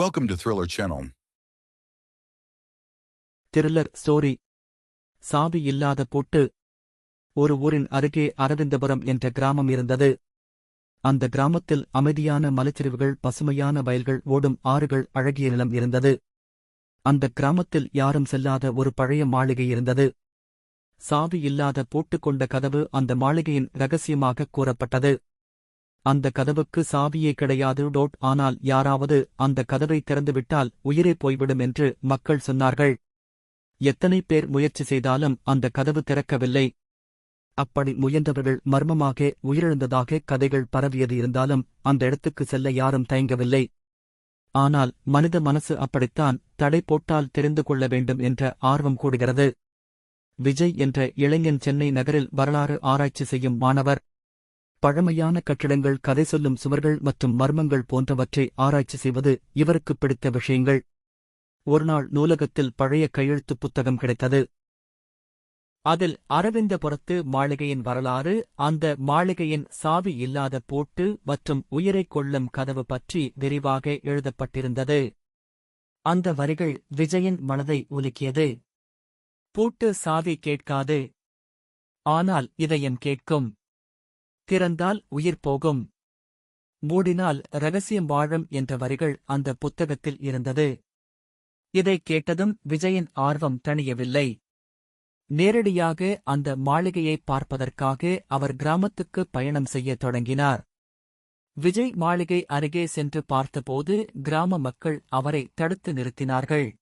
Welcome to Thriller Channel. Thriller story சாவி இல்லாத பொட்டு. ஒரு ஊரின் அருகே அரவிந்தபுரம் என்ற கிராமம் இருந்தது. அந்த கிராமத்தில் அமைதியான மலைச்சரிவுகள் பசுமையான வயல்கள் ஓடும் ஆறுகள் அழகிய நிலம் இருந்தது. அந்த கிராமத்தில் யாரும் செல்லாத ஒரு பழைய மாளிகை இருந்தது. சாவி இல்லாத பூட்டு கொண்ட கதவு அந்த மாளிகையின் ரகசியமாக கூறப்பட்டது. அந்த கதவுக்கு சாவியே கிடையாது. டோட் ஆனால் யாராவது அந்த கதவை திறந்துவிட்டால் உயிரே போய்விடும் என்று மக்கள் சொன்னார்கள். எத்தனை பேர் முயற்சி செய்தாலும் அந்த கதவு திறக்கவில்லை. அப்படி முயன்றவர்கள் மர்மமாக உயிரிழந்ததாக கதைகள் பரவியது இருந்தாலும் அந்த இடத்துக்கு செல்ல யாரும் தயங்கவில்லை. ஆனால் மனித மனசு அப்படித்தான் தடை போட்டால் தெரிந்து கொள்ள வேண்டும் என்ற ஆர்வம் கூடுகிறது. விஜய் என்ற இளைஞன் சென்னை நகரில் வரலாறு ஆராய்ச்சி செய்யும் மாணவர். பழமையான கட்டிடங்கள் கதை சொல்லும் சுவர்கள் மற்றும் மர்மங்கள் போன்றவற்றை ஆராய்ச்சி செய்வது இவருக்குப் பிடித்த விஷயங்கள். ஒருநாள் நூலகத்தில் பழைய கையெழுத்துப் புத்தகம் கிடைத்தது. அதில் அரவிந்தபுரத்து மாளிகையின் வரலாறு அந்த மாளிகையின் சாவி இல்லாத போட்டு மற்றும் உயிரைக் கொள்ளும் கதவு பற்றி விரிவாக எழுதப்பட்டிருந்தது. அந்த வரிகள் விஜயின் மனதை உலுக்கியது. பூட்டு சாவி கேட்காது. ஆனால் இதயம் கேட்கும். திறந்தால் உயிர் போகும். மூடினால் ரகசியம் வாழும் என்ற வரிகள் அந்த புத்தகத்தில் இருந்தது. இதைக் கேட்டதும் விஜயின் ஆர்வம் தணியவில்லை. நேரடியாக அந்த மாளிகையை பார்ப்பதற்காக அவர் கிராமத்துக்கு பயணம் செய்யத் தொடங்கினார். விஜய் மாளிகை அருகே சென்று பார்த்தபோது கிராம மக்கள் அவரை தடுத்து நிறுத்தினார்கள்.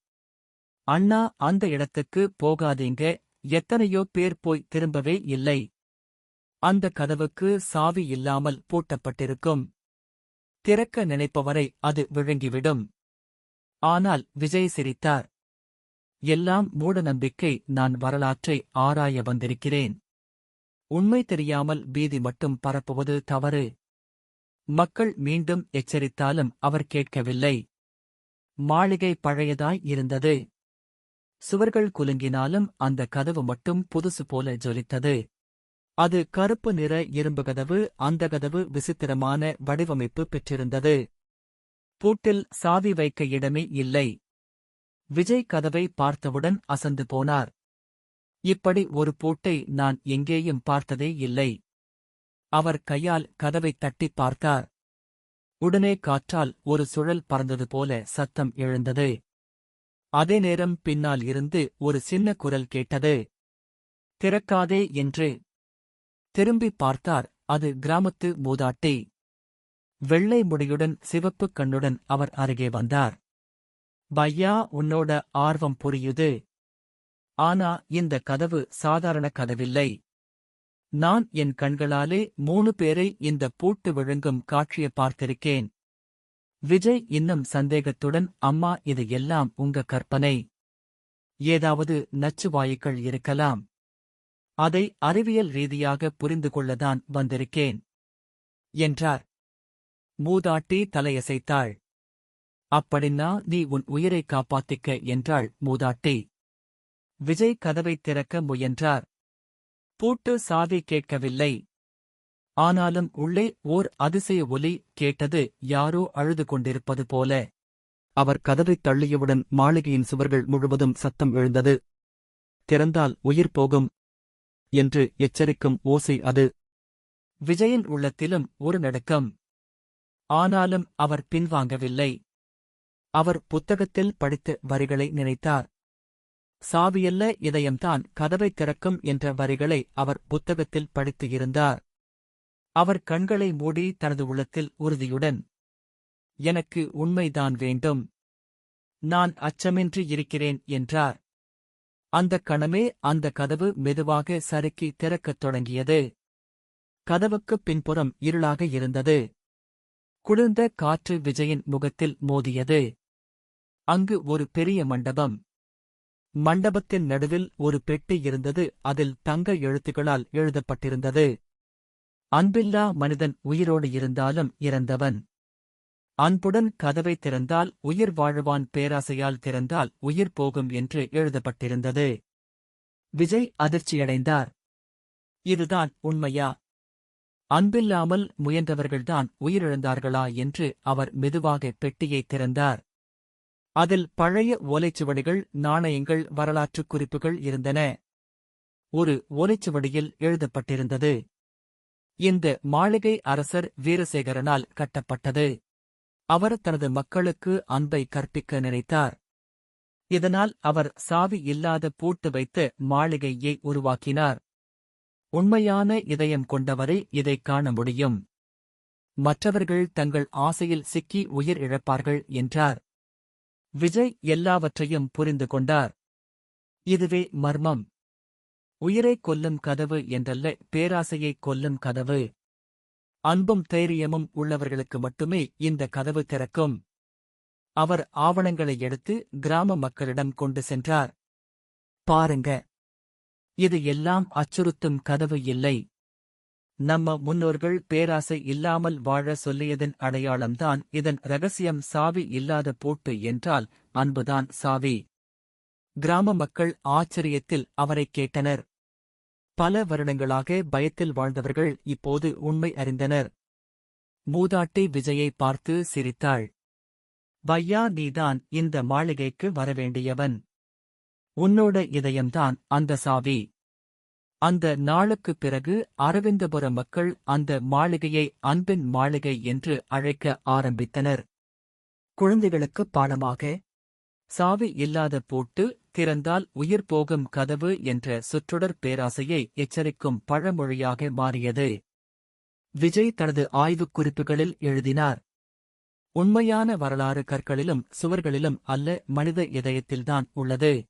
அண்ணா அந்த இடத்துக்கு போகாதீங்க. எத்தனையோ பேர் போய் திரும்பவே இல்லை. அந்த கதவுக்கு சாவி இல்லாமல் பூட்டப்பட்டிருக்கும். திறக்க நினைப்பவரை அது விழுங்கிவிடும். ஆனால் விஜய் சிரித்தார். எல்லாம் மூடநம்பிக்கை நான் வரலாற்றை ஆராய வந்திருக்கிறேன். உண்மை தெரியாமல் பீதி மட்டும் பரப்புவது தவறு. மக்கள் மீண்டும் எச்சரித்தாலும் அவர் கேட்கவில்லை. மாளிகை பழையதாய் இருந்தது. சுவர்கள் குலுங்கினாலும் அந்த கதவு மட்டும் புதுசு போல ஜொலித்தது. அது கருப்பு நிற இரும்பு கதவு அந்த கதவு விசித்திரமான வடிவமைப்பு பெற்றிருந்தது. பூட்டில் சாவி வைக்க இடமே இல்லை. விஜய் கதவை பார்த்தவுடன் அசந்து போனார். இப்படி ஒரு பூட்டை நான் எங்கேயும் பார்த்ததே இல்லை. அவர் கையால் கதவைத் தட்டிப் பார்த்தார். உடனே காற்றால் ஒரு சுழல் பறந்தது போல சத்தம் எழுந்தது. அதே நேரம் பின்னால் இருந்து ஒரு சின்ன குரல் கேட்டது. திறக்காதே என்று திரும்பிப் பார்த்தார் அது கிராமத்து மூதாட்டி. வெள்ளை முடியுடன் சிவப்புக் கண்ணுடன் அவர் அருகே வந்தார். பையா உன்னோட ஆர்வம் புரியுது. ஆனா இந்த கதவு சாதாரண கதவில்லை. நான் என் கண்களாலே மூணு பேரை இந்த பூட்டு விழுங்கும் காட்சியை பார்த்திருக்கேன். விஜய் இன்னும் சந்தேகத்துடன் அம்மா இது எல்லாம் உங்க கற்பனை. ஏதாவது நச்சுவாயுக்கள் இருக்கலாம். அதை அறிவியல் ரீதியாக புரிந்து கொள்ளதான் வந்திருக்கேன். என்றார். மூதாட்டி தலையசைத்தாள். அப்படின்னா நீ உன் உயிரை காப்பாத்திக்க என்றாள் மூதாட்டி. விஜய் கதவைத் திறக்க முயன்றார். பூட்டு சாவி கேட்கவில்லை. ஆனாலும் உள்ளே ஓர் அதிசய ஒலி கேட்டது யாரோ அழுது கொண்டிருப்பது போல. அவர் கதவைத் தள்ளியவுடன் மாளிகையின் சுவர்கள் முழுவதும் சத்தம் எழுந்தது. திறந்தால் உயிர் போகும். என்று எச்சரிக்கும் ஓசை அது. விஜயின் உள்ளத்திலும் ஒரு நடுக்கம். ஆனாலும் அவர் பின்வாங்கவில்லை. அவர் புத்தகத்தில் படித்த வரிகளை நினைத்தார். சாவியல்ல இதயம்தான் கதவைத் திறக்கும் என்ற வரிகளை அவர் புத்தகத்தில் படித்து இருந்தார். அவர் கண்களை மூடி தனது உள்ளத்தில் உறுதியுடன் எனக்கு உண்மைதான் வேண்டும். நான் அச்சமின்றி இருக்கிறேன் என்றார். அந்தக் கணமே அந்த கதவு மெதுவாக சறுக்கி திறக்கத் தொடங்கியது. கதவுக்குப் பின்புறம் இருளாக இருந்தது. குளிர்ந்த காற்று விஜயின் முகத்தில் மோதியது. அங்கு ஒரு பெரிய மண்டபம். மண்டபத்தின் நடுவில் ஒரு பெட்டி இருந்தது. அதில் தங்க எழுத்துக்களால் எழுதப்பட்டிருந்தது. அன்பில்லா மனிதன் உயிரோடு இருந்தாலும் இறந்தவன். அன்புடன் கதவை திறந்தால் உயிர் வாழுவான் பேராசையால் திறந்தால் உயிர் போகும் என்று எழுதப்பட்டிருந்தது. விஜய் அதிர்ச்சியடைந்தார். இதுதான் உண்மையா? அன்பில்லாமல் முயன்றவர்கள்தான் உயிரிழந்தார்களா என்று அவர் மெதுவாக பெட்டியைத் திறந்தார். அதில் பழைய ஓலைச்சுவடிகள் நாணயங்கள் வரலாற்றுக் குறிப்புகள் இருந்தன. ஒரு ஓலைச்சுவடியில் எழுதப்பட்டிருந்தது. இந்த மாளிகை அரசர் வீரசேகரனால் கட்டப்பட்டது. அவர் தனது மக்களுக்கு அன்பை கற்பிக்க நினைத்தார். இதனால் அவர் சாவி இல்லாத பூட்டு வைத்து மாளிகையை உருவாக்கினார். உண்மையான இதயம் கொண்டவரை இதைக் காண முடியும். மற்றவர்கள் தங்கள் ஆசையில் சிக்கி உயிர் இழப்பார்கள் என்றார். விஜய் எல்லாவற்றையும் புரிந்து கொண்டார். இதுவே மர்மம். உயிரைக் கொல்லும் கதவு என்றல்ல பேராசையைக் கொல்லும் கதவு. அன்பும் தைரியமும் உள்ளவர்களுக்கு மட்டுமே இந்த கதவு திறக்கும். அவர் ஆவணங்களை எடுத்து கிராம மக்களிடம் கொண்டு சென்றார். பாருங்க. இது எல்லாம் அச்சுறுத்தும் கதவு இல்லை. நம்ம முன்னோர்கள் பேராசை இல்லாமல் வாழ சொல்லியதன் அடையாளம்தான் இதன் ரகசியம் சாவி இல்லாத போட்டு என்றால் அன்புதான் சாவி. கிராம மக்கள் ஆச்சரியத்தில் அவரைக் கேட்டனர். பல வருடங்களாக பயத்தில் வாழ்ந்தவர்கள் இப்போது உண்மை அறிந்தனர். மூதாட்டி விஜயை பார்த்து சிரித்தாள். பையா நீதான் இந்த மாளிகைக்கு வரவேண்டியவன். உன்னோட இதயம்தான் அந்த சாவி. அந்த நாளுக்குப் பிறகு அரவிந்தபுர மக்கள் அந்த மாளிகையை அன்பின் மாளிகை என்று அழைக்க ஆரம்பித்தனர். குழந்தைகளுக்கு பாடமாக சாவி இல்லாத பூட்டு திறந்தால் உயிர் போகும் கதவு என்ற சுற்றுடர் பேராசையை எச்சரிக்கும் பழமொழியாக மாறியது. விஜய் தனது ஆய்வுக் குறிப்புகளில் எழுதினார். உண்மையான வரலாறு கற்களிலும் சுவர்களிலும் அல்ல மனித இதயத்தில்தான் உள்ளது.